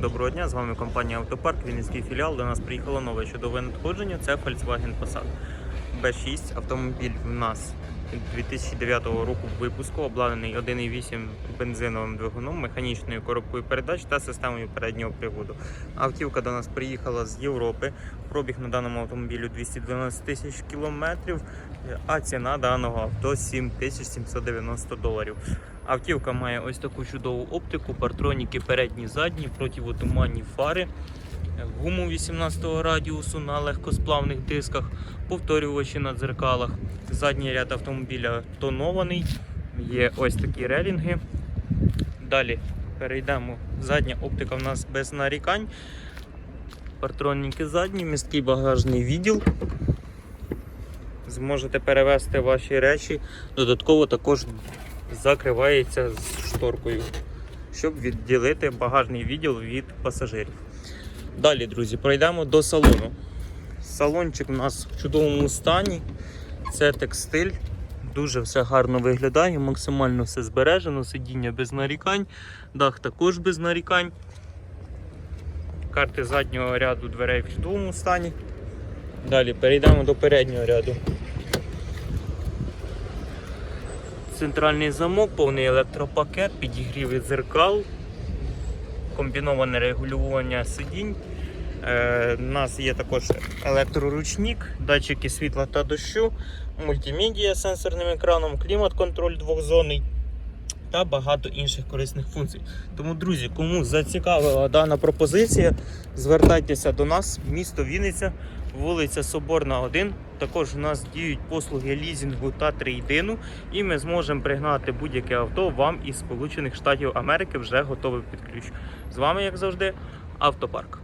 Доброго дня, з вами компанія Автопарк, Вінницький філіал. До нас приїхало нове чудове надходження. Це Volkswagen Passat B6. Автомобіль в нас 2009 року випуску, обладнаний 1,8 бензиновим двигуном, механічною коробкою передач та системою переднього приводу. Автівка до нас приїхала з Європи. Пробіг на даному автомобілю 212 тисяч кілометрів, а ціна даного авто 7790 доларів. Автівка має ось таку чудову оптику, партроніки передні, задні, противотуманні фари, гуму 18 радіусу на легкосплавних дисках, повторювачі на дзеркалах. Задній ряд автомобіля тонований, є ось такі релінги. Далі перейдемо. Задня оптика в нас без нарікань. Партроніки задні, місткий багажний відділ. Зможете перевезти ваші речі. Додатково також закривається з шторкою, щоб відділити багажний відділ від пасажирів. Далі, друзі, пройдемо до салону. Салончик у нас в чудовому стані. Це текстиль. Дуже все гарно виглядає, максимально все збережено, сидіння без нарікань, дах також без нарікань. Карти заднього ряду дверей в чудовому стані. Далі перейдемо до переднього ряду. Центральний замок, повний електропакет, підігріви дзеркал, комбіноване регулювання сидінь. Е, у нас є також електроручник, датчики світла та дощу, мультимедіа з сенсорним екраном, клімат-контроль двохзонний та багато інших корисних функцій. Тому, друзі, кому зацікавила дана пропозиція, звертайтеся до нас, місто Вінниця, вулиця Соборна, 1. Також у нас діють послуги лізінгу та трейдину, і ми зможемо пригнати будь-яке авто вам із Сполучених Штатів Америки вже готове під ключ. З вами, як завжди, автопарк.